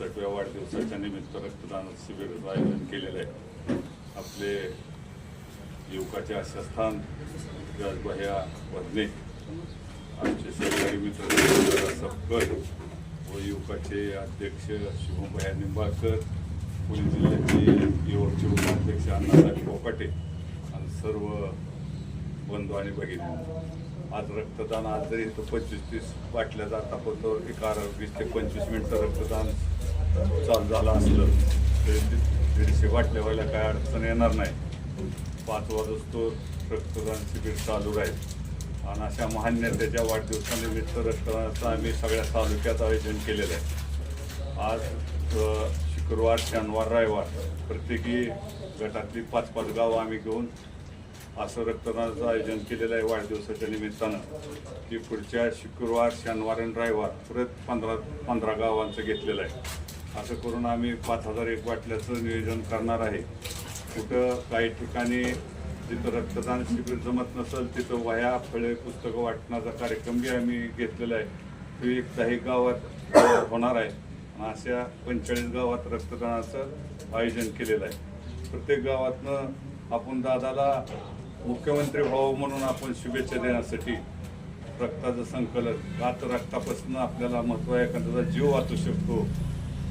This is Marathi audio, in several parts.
सातव्या वाढदिवसाच्या निमित्त रक्तदान शिबिराचं आयोजन केलेलं आहे. आपले युवकाचे आशास्थान राजबाह्या वदने आमचे सहकारी मित्र सपकर व युवकाचे अध्यक्ष शुभमभया निंबाळकर पुणे जिल्ह्याचे युवकचे उपाध्यक्ष अण्णासाहेब कोकाटे आणि सर्व बंधू आणि भगिनी. आज रक्तदान आज जरी इथं पंचवीस तीस बाटल्या जात आपण तर एक आर वीस ते पंचवीस मिनटं रक्तदान चालू झालं असलं तरी ते दीडशे बाटल्या व्हायला काय अडचण येणार नाही. पाच वाजतो रक्तदान शिबिर चालू राहील. आणि अशा महान नेत्याच्या वाढदिवसानिमित्त रक्तदानाचं आम्ही सगळ्या तालुक्यात आयोजन केलेलं आहे. आज शुक्रवार शनिवार रविवार प्रत्येकी गटातली पाच पाच गावं आम्ही घेऊन असं रक्तदानाचं आयोजन केलेलं आहे वाढदिवसाच्या निमित्तानं. की पुढच्या शुक्रवार शनिवार आणि रविवार परत पंधरा पंधरा गावांचं घेतलेलं आहे. असं करून आम्ही पाच हजार एक बाटल्याचं नियोजन करणार आहे. कुठं काही ठिकाणी जिथं रक्तदान शिबिर जमत नसेल तिथं वह्या फळे पुस्तकं वाटण्याचा कार्यक्रम बी आम्ही घेतलेला आहे. तो एक गावात होणार आहे. अशा पंचेचाळीस गावात रक्तदानाचं आयोजन केलेलं आहे. प्रत्येक गावातनं आपण दादाला मुख्यमंत्री व्हावं म्हणून आपण शुभेच्छा देण्यासाठी रक्ताचं संकलन का तर रक्तापासून आपल्याला महत्त्व आहे एखाद्याचा जीव वाचू शकतो.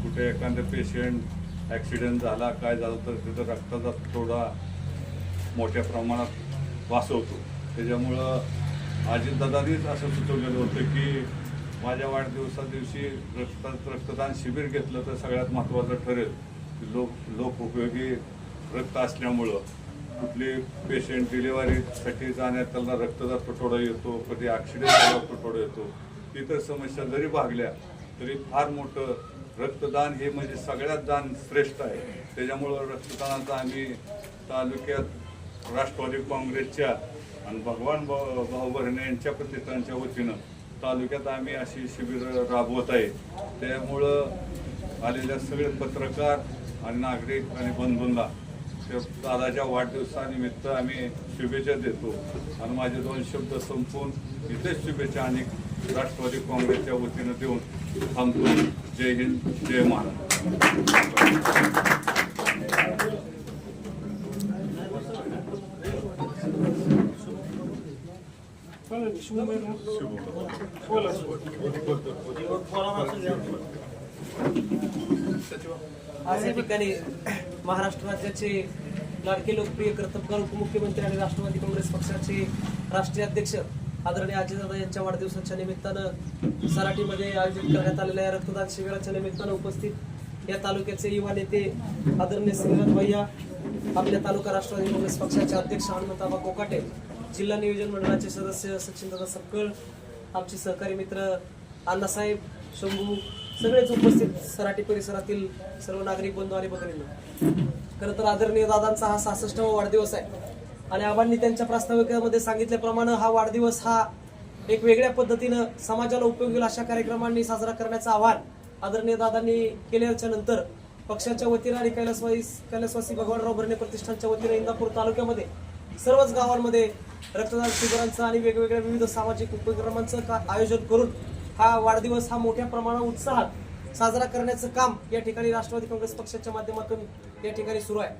कुठे एखादं पेशंट ॲक्सिडेंट झाला काय झालं तर तिथं रक्ताचा थोडा मोठ्या प्रमाणात वाचवतो त्याच्यामुळं अजितदादांनीच असं सुचवलेलं होतं की माझ्या वाढदिवसा दिवशी रक्त रक्तदान शिबिर घेतलं तर सगळ्यात महत्त्वाचं ठरेल. की लोक लोक उपयोगी रक्त असल्यामुळं कुठली पेशंट डिलिव्हरीसाठी जाण्यात त्यांना रक्ताचा तुटवडा येतो कधी ॲक्सिडेंट झाला तुटवडा येतो. इतर समस्या जरी भागल्या तरी फार मोठं रक्तदान हे म्हणजे सगळ्यात दान श्रेष्ठ आहे. त्याच्यामुळं रक्तदानाचा आम्ही तालुक्यात राष्ट्रवादी काँग्रेसच्या आणि भगवान भाऊ भाऊ बहिणी यांच्या प्रतिष्ठानच्या वतीनं तालुक्यात आम्ही अशी शिबिरं राबवत आहे. त्यामुळं आलेल्या सगळे पत्रकार आणि नागरिक आणि बंधूंना त्या दादाच्या वाढदिवसानिमित्त आम्ही शुभेच्छा देतो. आणि माझे दोन शब्द संपून इथेच शुभेच्छा आणि राष्ट्रवादी काँग्रेसच्या वतीनं देऊन थांबतो. जय हिंद जय महाराष्ट्र. आज या ठिकाणी महाराष्ट्र राज्याचे लाडके लोकप्रिय कर्तबगार उपमुख्यमंत्री आणि राष्ट्रवादी काँग्रेस पक्षाचे राष्ट्रीय अध्यक्ष आदरणीय आजीदादा यांच्या वाढदिवसाच्या निमित्तानं सराटीमध्ये आयोजित करण्यात आलेल्या या रक्तदान शिबिराच्या निमित्तानं उपस्थित या तालुक्याचे युवा नेते आदरणीय श्रीनाथ भैया आपल्या तालुका राष्ट्रवादी काँग्रेस पक्षाचे अध्यक्ष हनुमंताबा कोकाटे जिल्हा नियोजन मंडळाचे सदस्य सचिनदादा सक्कळ आमचे सहकारी मित्र अण्णासाहेब शंभू सगळेच उपस्थित सराटी परिसरातील सर्व नागरिक बंधू आणि भगिनींनो. खरं तर आदरणीय दादांचा हा सहासष्टावा वाढदिवस आहे. आणि आबांनी त्यांच्या प्रास्ताविकामध्ये सांगितल्याप्रमाणे हा वाढदिवस हा एक वेगळ्या पद्धतीनं समाजाला उपयोग होईल अशा कार्यक्रमांनी साजरा करण्याचं आवाहन आदरणीय दादांनी केल्याच्यानंतर पक्षाच्या वतीनं आणि कैलासवासी कैलासवासी भगवानराव भरणे प्रतिष्ठानच्या वतीनं इंदापूर तालुक्यामध्ये सर्वच गावांमध्ये रक्तदान शिबिरांचं आणि वेगवेगळ्या विविध सामाजिक उपक्रमांचं का- आयोजन करून हा वाढदिवस हा मोठ्या प्रमाणात उत्साहात साजरा करण्याचं काम या ठिकाणी राष्ट्रवादी काँग्रेस पक्षाच्या माध्यमातून या ठिकाणी सुरू आहे.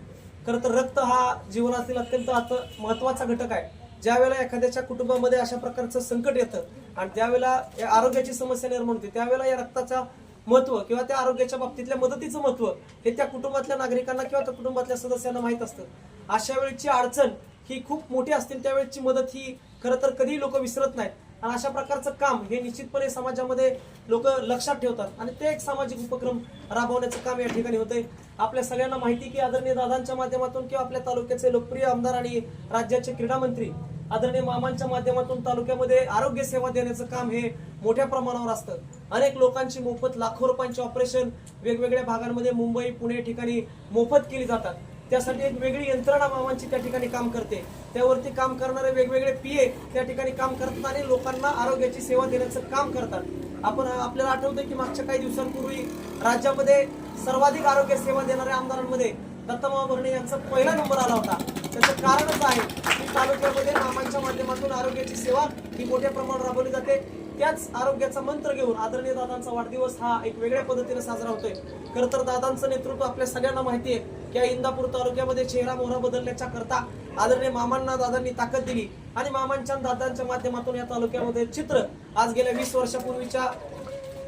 खरं तर रक्त हा जीवनातील अत्यंत आता महत्त्वाचा घटक आहे. ज्यावेळेला एखाद्याच्या कुटुंबामध्ये अशा प्रकारचं संकट येतं आणि त्यावेळेला या आरोग्याची समस्या निर्माण होते त्यावेळेला या रक्ताचा महत्त्व किंवा त्या आरोग्याच्या बाबतीतल्या मदतीचं महत्त्व हे त्या कुटुंबातल्या नागरिकांना किंवा त्या कुटुंबातल्या सदस्यांना माहीत असतं. अशा वेळेची अडचण ही खूप मोठी असते त्यावेळेची त्यावेळची मदत ही खरं तर कधीही लोक विसरत नाहीत. आणि अशा प्रकारचं काम हे निश्चितपणे समाजामध्ये लोक लक्षात ठेवतात. आणि ते एक सामाजिक उपक्रम राबवण्याचं काम या ठिकाणी होतंय. आपल्या सगळ्यांना माहिती की आदरणीय दादांच्या माध्यमातून किंवा आपल्या तालुक्याचे लोकप्रिय आमदार आणि राज्याचे क्रीडा मंत्री आदरणीय मामांच्या माध्यमातून तालुक्यामध्ये आरोग्य सेवा देण्याचं काम हे मोठ्या प्रमाणावर असतं. अनेक लोकांची मोफत लाखो रुपयांची ऑपरेशन वेगवेगळ्या भागांमध्ये मुंबई पुणे ठिकाणी मोफत केली जातात. त्यासाठी एक वेगळी यंत्रणा मामांची त्या ठिकाणी काम करते. त्यावरती काम करणारे वेगवेगळे पीए त्या ठिकाणी काम करतात आणि लोकांना आरोग्याची सेवा देण्याचं काम करतात. आपण आपल्याला आठवतं की मागच्या काही दिवसांपूर्वी राज्यामध्ये सर्वाधिक आरोग्य सेवा देणाऱ्या आमदारांमध्ये दत्तमाव भरणे यांचा पहिला नंबर आला होता. त्याचं कारणच आहे की तालुक्यामध्ये मामांच्या माध्यमातून आरोग्याची सेवा ही मोठ्या प्रमाणात राबवली जाते. त्याच आरोग्याचा मंत्र घेऊन आदरणीय दादांचा वाढदिवस हा एक वेगळ्या पद्धतीने साजरा होतोय. खरं तर दादांचं नेतृत्व आपल्या सगळ्यांना माहिती आहे की इंदापूर तालुक्यामध्ये चेहरा मोहरा बदलण्याच्या करता आदरणीय मामांना दादांनी ताकद दिली आणि मामांच्या दादांच्या माध्यमातून या तालुक्यामध्ये चित्र आज गेल्या वीस वर्षापूर्वीच्या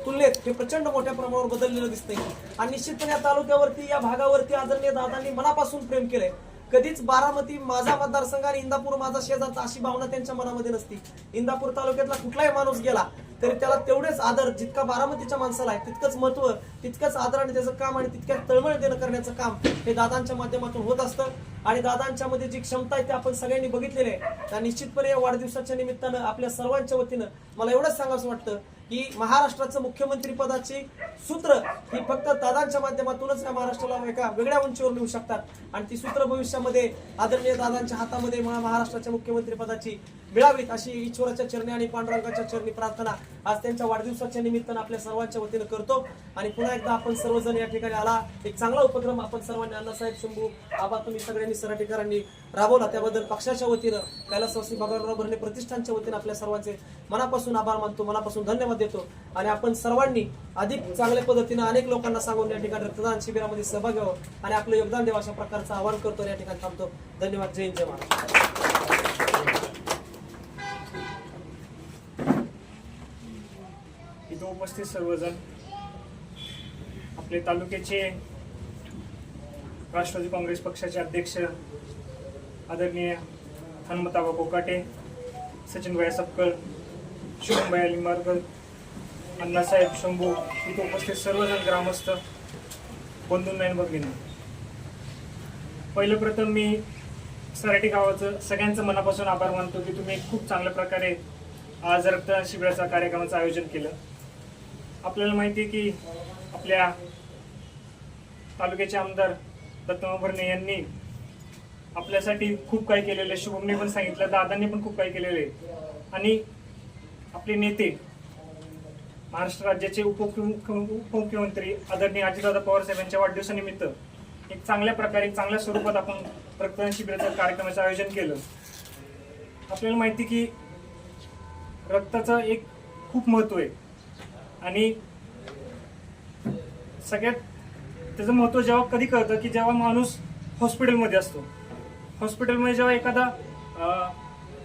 तुलनेत हे प्रचंड मोठ्या प्रमाणावर बदललेलं दिसतंय. आणि निश्चितपणे या तालुक्यावरती या भागावरती आदरणीय दादांनी मनापासून प्रेम केलंय. कधीच बारामती माझा मतदारसंघ आणि इंदापूर माझा शेजारचा अशी भावना त्यांच्या मनामध्ये नसती. इंदापूर तालुक्यातला कुठलाही माणूस गेला तरी त्याला तेवढेच आदर जितका बारामतीच्या माणसाला आहे तितकंच महत्त्व तितकंच आदर आणि त्याचं काम आणि तितक्याच तळमळ देणं करण्याचं काम हे दादांच्या माध्यमातून होत असतं. आणि दादांच्या मध्ये जी क्षमता आहे ती आपण सगळ्यांनी बघितलेली आहे. त्या निश्चितपणे या वाढदिवसाच्या निमित्तानं आपल्या सर्वांच्या वतीनं मला एवढंच सांगावं वाटतं की महाराष्ट्राचं मुख्यमंत्री पदाची सूत्र ही फक्त दादांच्या माध्यमातूनच या महाराष्ट्राला एका वेगळ्या उंचीवर नेऊ शकतात. आणि ती सूत्र भविष्यामध्ये आदरणीय दादांच्या हातामध्ये महाराष्ट्राच्या मुख्यमंत्री पदाची मिळावीत अशी ईश्वराच्या चरणी आणि पांडुरंगाच्या चरणी प्रार्थना आज त्यांच्या वाढदिवसाच्या निमित्तानं आपल्या सर्वांच्या वतीनं करतो. आणि पुन्हा एकदा आपण सर्वजण या ठिकाणी आला. एक चांगला उपक्रम आपण सर्वांनी अण्णासाहेब शंभू आबा तुम्ही सगळ्यांनी सराटीकरांनी राबवला. त्याबद्दल पक्षाच्या वतीनं कैलासवासी भगवानराव भरणे प्रतिष्ठानच्या वतीनं आपल्या सर्वांचे मनापासून आभार मानतो मनापासून धन्यवाद देतो. आणि आपण सर्वांनी अधिक चांगल्या पद्धतीनं अनेक लोकांना सांगून या ठिकाणी रक्तदान शिबिरामध्ये सहभाग घ्यावं आणि आपलं योगदान द्यावं अशा प्रकारचं आवाहन करतो या ठिकाणी थांबतो. धन्यवाद. जय जय महाराज उपस्थित सर्वजण. आपले तालुक्याचे राष्ट्रवादी काँग्रेस पक्षाचे अध्यक्ष आदरणीय हनुमताबा कोकाटे सचिनभाई सपकल शुभमभाई लिंबारकर अण्णासाहेब शंभू इथं उपस्थित सर्वजण ग्रामस्थ बंधूंना भगिनी. पहिलं प्रथम मी सराठी गावाचं सगळ्यांचं मनापासून आभार मानतो की तुम्ही खूप चांगल्या प्रकारे आज रक्त शिबिराचा कार्यक्रमाचं आयोजन केलं. आपल्याला माहिती आहे की आपल्या तालुक्याचे आमदार दत्तमा भरणे यांनी आपल्यासाठी खूप काही केलेलं आहे. शुभमने पण सांगितलं दादांनी पण खूप काही केलेलं आहे. आणि आपले नेते महाराष्ट्र राज्याचे उपमुख्यमंत्री आदरणीय अजितदादा पवार साहेबांच्या वाढदिवसानिमित्त एक चांगल्या प्रकारे चांगल्या स्वरूपात आपण रक्तदान शिबिराच्या कार्यक्रमाचं आयोजन केलं. आपल्याला माहिती की रक्ताचं एक खूप महत्त्व आहे. आणि सगळ्यात त्याचं महत्त्व जेव्हा कधी कळतं की जेव्हा माणूस हॉस्पिटलमध्ये असतो. हॉस्पिटलमध्ये जेव्हा एखादा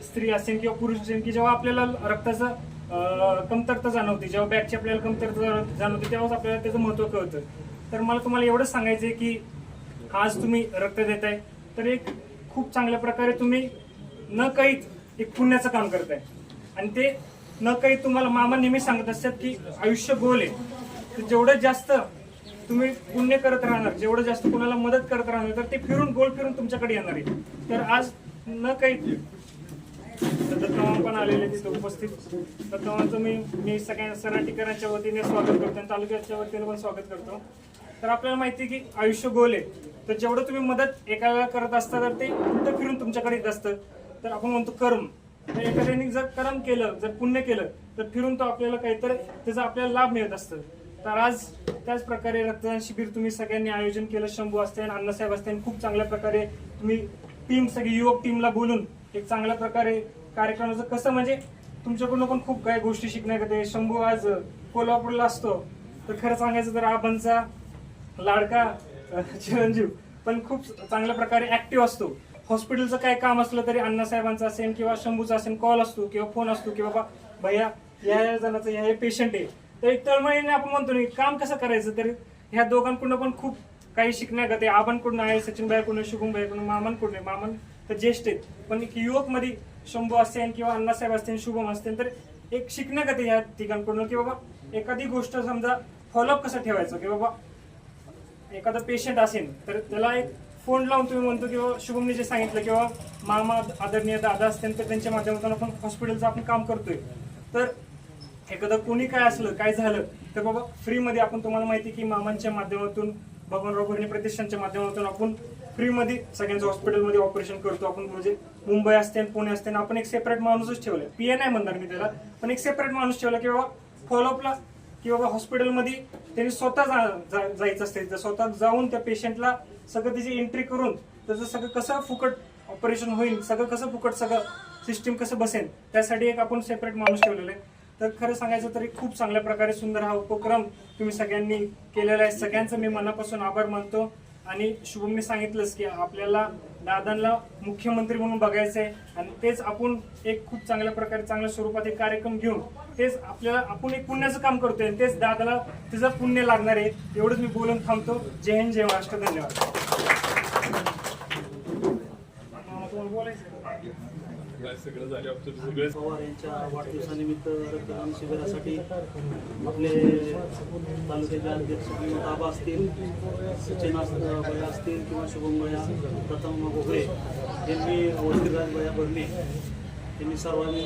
स्त्री असेल किंवा पुरुष असेल की जेव्हा आपल्याला रक्ताचं कमतरता जाणवते जेव्हा बॅगची आपल्याला कमतरता जाणवते तेव्हाच आपल्याला त्याचं महत्त्व कळतं. तर मला तुम्हाला एवढंच सांगायचं आहे की आज तुम्ही रक्त देताय तर एक खूप चांगल्या प्रकारे तुम्ही न काहीच एक पुण्याचं काम करताय. आणि ते न काही तुम्हाला मामा नेहमी सांगत असतात की आयुष्य गोल आहे. तर जेवढं जास्त तुम्ही पुण्य करत राहणार जेवढं जास्त कोणाला मदत करत राहणार तर ते फिरून गोल फिरून तुमच्याकडे येणार आहे. तर आज न काही दत्तमामा पण आलेले तिथे उपस्थित. दत्तवांचं मी मी सगळ्या सराटीकरांच्या वतीने स्वागत करतो आणि तालुक्याच्या वतीने पण स्वागत करतो. तर आपल्याला माहिती आहे की आयुष्य गोल आहे. तर जेवढं तुम्ही मदत एकाला करत असता तर ते उलट फिरून तुमच्याकडे येत असतं. तर आपण म्हणतो कर्म. तर एखाद्याने जर कर्म केलं जर पुण्य केलं तर फिरून तो आपल्याला काहीतरी त्याचा आपल्याला लाभ मिळत असतं. तर आज त्याच प्रकारे रक्तदान शिबिर तुम्ही सगळ्यांनी आयोजन केलं. शंभू असते आणि अण्णासाहेब असते आणि खूप चांगल्या प्रकारे तुम्ही टीम सगळी युवक टीमला बोलून एक चांगल्या प्रकारे कार्यक्रमाचं कसं म्हणजे तुमच्याकडून पण खूप काही गोष्टी शिकण्याकडे शंभू आज कोल्हापूरला असतो. तर खरं सांगायचं तर आबांचा लाडका चिरंजीव पण खूप चांगल्या प्रकारे ऍक्टिव्ह असतो. हॉस्पिटलचं काय काम असलं तरी अण्णासाहेबांचं असेल किंवा शंभूचा असेल कॉल असतो किंवा फोन असतो की बाबा भैया या या जणाचं या पेशंट आहे. तर एक तळमळीने आपण म्हणतो नाही काम कसं करायचं? तर ह्या दोघांकडून पण खूप काही शिकण्यात येते. आबांकडून आहे सचिन भाईकडून शुभम भाईकडून मामांकडून आहे. मामन तर ज्येष्ठ आहेत. पण एक युवकमध्ये शंभू असेल किंवा अण्णासाहेब असतील शुभम असतील तर एक शिकण्यागत आहे ह्या तिघांकडून की बाबा एखादी गोष्ट समजा फॉलोअप कसं ठेवायचं? की बाबा एखादा पेशंट असेल तर त्याला एक फोन लावून तुम्ही म्हणतो किंवा शुभमने जे सांगितलं किंवा मामा आदरणीय दादा असतील तर त्यांच्या माध्यमातून आपण हॉस्पिटलचं आपण काम करतोय. तर एखादं कोणी काय असलं काय झालं तर बाबा फ्रीमध्ये आपण तुम्हाला माहिती की मामांच्या माध्यमातून भगवानराव भरणे प्रतिष्ठानच्या माध्यमातून आपण फ्रीमध्ये सगळ्यांचं हॉस्पिटलमध्ये ऑपरेशन करतो. आपण म्हणजे मुंबई असते आणि पुणे असते आणि आपण एक सेपरेट माणूसच ठेवलं पी एन आय म्हणणार मी त्याला. पण एक सेपरेट माणूस ठेवला की बाबा फॉलोअपला की बाबा हॉस्पिटलमध्ये त्यांनी स्वतः जा- जा- जायचं असते तर स्वतः जाऊन त्या पेशंटला सगळं त्याची एंट्री करून त्याचं सगळं कसं फुकट ऑपरेशन होईल सगळं कसं फुकट सगळं सिस्टीम कसं बसेल त्यासाठी एक आपण सेपरेट माणूस ठेवलेला आहे. तर खरं सांगायचं तरी खूप चांगल्या प्रकारे सुंदर हा उपक्रम तुम्ही सगळ्यांनी केलेला आहे. सगळ्यांचं मी मनापासून आभार मानतो. आणि शुभम मी सांगितलंच की आपल्याला दादांना मुख्यमंत्री म्हणून बघायचं आहे. आणि तेच आपण एक खूप चांगल्या प्रकारे चांगल्या स्वरूपात एक कार्यक्रम घेऊन तेच आपल्याला आपण एक पुण्याचं काम करतोय. तेच दादाला तिचं पुण्य लागणार आहे. एवढंच मी बोलून थांबतो. जय हिंद जय महाराष्ट्र. धन्यवाद. पवार यांच्या वाढदिवसानिमित्त रक्तदान शिबिरासाठी आपले तालुक्याचे अध्यक्ष ताबा असतील सचिन भया असतील किंवा शुभम भया प्रथम गोगळे यांनी वजीरराज भया भरणे यांनी सर्वांनी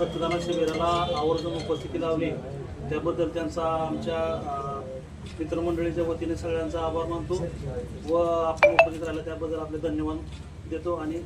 रक्तदान शिबिराला आवर्जून उपस्थिती लावली. त्याबद्दल त्यांचा आमच्या मित्रमंडळीच्या वतीने सगळ्यांचा आभार मानतो व आपण उपस्थित राहिला त्याबद्दल आपले धन्यवाद देतो आणि